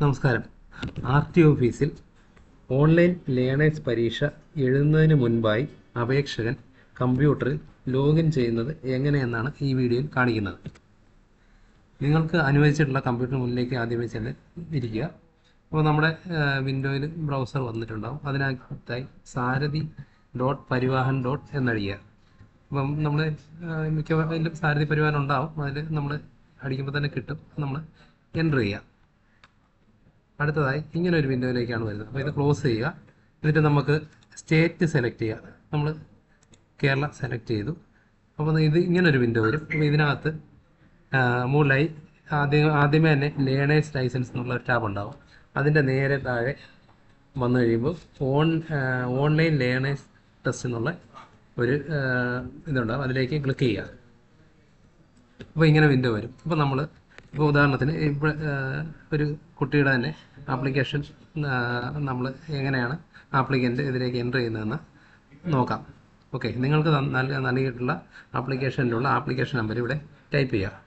നമസ്കാരം. R T ഓഫീസിൽ online learners പരീക്ഷ എഴുതുന്നതിന് മുൻപായി അപേക്ഷകൻ കമ്പ്യൂട്ടറിൽ ലോഗിൻ ചെയ്യുന്നത് എങ്ങനെയെന്നാണ് ഈ വീഡിയോയിൽ കാണിക്കുന്നത്. നിങ്ങൾക്ക് അനുവദിച്ചിട്ടുള്ള കമ്പ്യൂട്ടർ മുന്നിലേക്ക് ആദ്യമേ ചെന്ന് ഇരിക്കുക അപ്പോൾ നമ്മുടെ വിൻഡോയിൽ ബ്രൗസർ വന്നിട്ടുണ്ടാകും അതിനകത്തായി സാരഥി ഡോട്ട് പരിവാഹൻ ഡോട്ട് എന്നഴിയുക അപ്പം നമ്മൾ മിക്കവാറും സാരഥി പരിവാഹൻ ഉണ്ടാവും. അതിൽ നമ്മൾ അടിക്കുമ്പോൾ തന്നെ കിട്ടും. നമ്മൾ എന്റർ ചെയ്യുക അടുത്തതായി ഇങ്ങനെ ഒരു വിൻഡോയിലേക്കാണ് വരുന്നത്. അപ്പോൾ ഇത് ക്ലോസ് ചെയ്യുക. എന്നിട്ട് നമുക്ക് സ്റ്റേറ്റ് സെലക്ട് ചെയ്യുക നമ്മൾ കേരള സെലക്ട് ചെയ്തു. അപ്പോൾ ഇത് ഒരു വിൻഡോ വരും. അപ്പോൾ ഇതിനകത്ത് മുകളിലായി ആദ്യം ആദ്യമേ തന്നെ ലേണേഴ്സ് ലൈസൻസ് എന്നുള്ള ഒരു ടാബ് ഉണ്ടാവും. അതിന്റെ നേരെ താഴെ വന്നു കഴിയുമ്പോൾ ഓൺ ഓൺലൈൻ ലേണേഴ്സ് ടെസ്റ്റ് എന്നുള്ള ഒരു ഇതുണ്ടാവും. അതിലേക്ക് ക്ലിക്ക് ചെയ്യുക. അപ്പോൾ ഇങ്ങനെ വിൻഡോ വരും. അപ്പോൾ നമ്മൾ ഇപ്പോൾ ഉദാഹരണത്തിന് ഇപ്പോൾ ഒരു കുട്ടിയുടെ തന്നെ ആപ്ലിക്കേഷൻ നമ്മൾ എങ്ങനെയാണ് ആപ്ലിക്കന്റ് ഇതിലേക്ക് എന്റർ ചെയ്യുന്നതെന്ന് നോക്കാം. ഓക്കെ നിങ്ങൾക്ക് നല്ല നൽക- നൽകിയിട്ടുള്ള ആപ്ലിക്കേഷനിലുള്ള ആപ്ലിക്കേഷൻ നമ്പർ ഇവിടെ ടൈപ്പ് ചെയ്യുക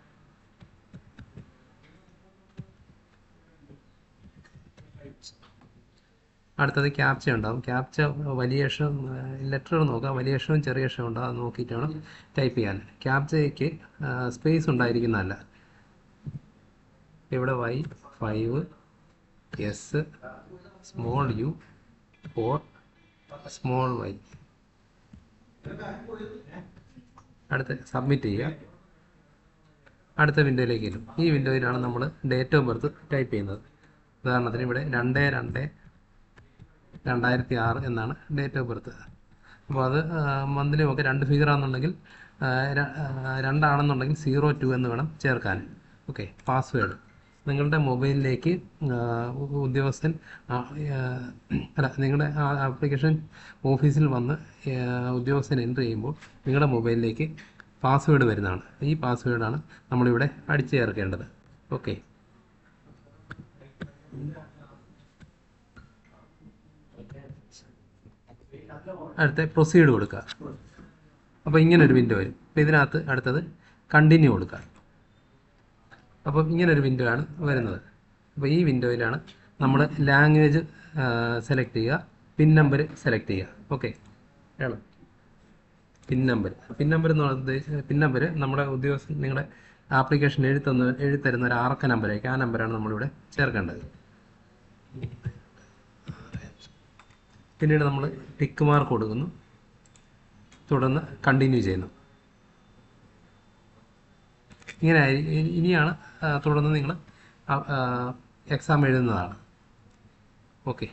അടുത്തത് ക്യാപ്ച ഉണ്ടാവും. ക്യാപ്ച വലിയ അക്ഷരം ലെറ്റർ നോക്കുക വലിയ അക്ഷരവും ചെറിയ അക്ഷരം ഉണ്ടാവും. അത് നോക്കിയിട്ട് വേണം ടൈപ്പ് ചെയ്യാൻ ക്യാപ്ചയ്ക്ക് സ്പേസ് ഉണ്ടായിരിക്കുന്നതല്ല. ഇവിടെ Y five S small U four small Y അടുത്ത സബ്മിറ്റ് ചെയ്യുക. അടുത്ത വിൻഡോയിലേക്ക് വരും. ഈ വിൻഡോയിലാണ് നമ്മൾ ഡേറ്റ് ഓഫ് ബർത്ത് ടൈപ്പ് ചെയ്യുന്നത്. ഉദാഹരണത്തിന് ഇവിടെ രണ്ട് രണ്ട് രണ്ടായിരത്തി ആറ് എന്നാണ് ഡേറ്റ് ഓഫ് ബർത്ത് അപ്പോൾ അത് മന്ത്ലി ഒക്കെ രണ്ട് ഫിഗർ ആണെന്നുണ്ടെങ്കിൽ രണ്ടാണെന്നുണ്ടെങ്കിൽ സീറോ ടു എന്ന് വേണം ചേർക്കാൻ. ഓക്കെ പാസ്വേഡ് നിങ്ങളുടെ മൊബൈലിലേക്ക് ഉദ്യോഗസ്ഥൻ അല്ല നിങ്ങളുടെ ആപ്ലിക്കേഷൻ ഓഫീസിൽ വന്ന് ഉദ്യോഗസ്ഥൻ എന്റർ ചെയ്യുമ്പോൾ നിങ്ങളുടെ മൊബൈലിലേക്ക് പാസ്വേഡ് വരുന്നതാണ്. ഈ പാസ്വേഡാണ് നമ്മളിവിടെ അടിച്ചു ചേർക്കേണ്ടത്. ഓക്കെ. അടുത്ത പ്രൊസീഡ് കൊടുക്കുക. അപ്പോൾ ഇങ്ങനെ ഒരു വിൻഡോ വരും. അപ്പോൾ ഇതിനകത്ത് അടുത്തത് കണ്ടിന്യൂ കൊടുക്കുക. ഇങ്ങനെ ഒരു വിൻഡോ ആണ് വരുന്നത്. അപ്പോൾ ഈ വിൻഡോയിലാണ് നമ്മൾ ലാംഗ്വേജ് സെലക്ട് ചെയ്യുക. പിൻ നമ്പർ സെലക്ട് ചെയ്യുക. ഓക്കെ വേണം പിൻ നമ്പർ പിൻ നമ്പർ എന്ന് പറയുന്നത് പിൻ നമ്പർ നമ്മുടെ ഉദ്യോഗസ്ഥൻ നിങ്ങളുടെ ആപ്ലിക്കേഷൻ എഴുതുന്ന എഴുത്തരുന്ന ഒരു ആറക്ക നമ്പറേക്ക് ആ നമ്പറാണ് നമ്മളിവിടെ ചേർക്കേണ്ടത്. പിന്നീട് നമ്മൾ ടിക്ക് മാർക്ക് കൊടുക്കുന്നു. തുടർന്ന് കണ്ടിന്യൂ ചെയ്യുന്നു. ഇങ്ങനെ ഇനിയാണ് തുടർന്ന് നിങ്ങൾ എക്സാം എഴുതുന്നതാണ്. ഓക്കെ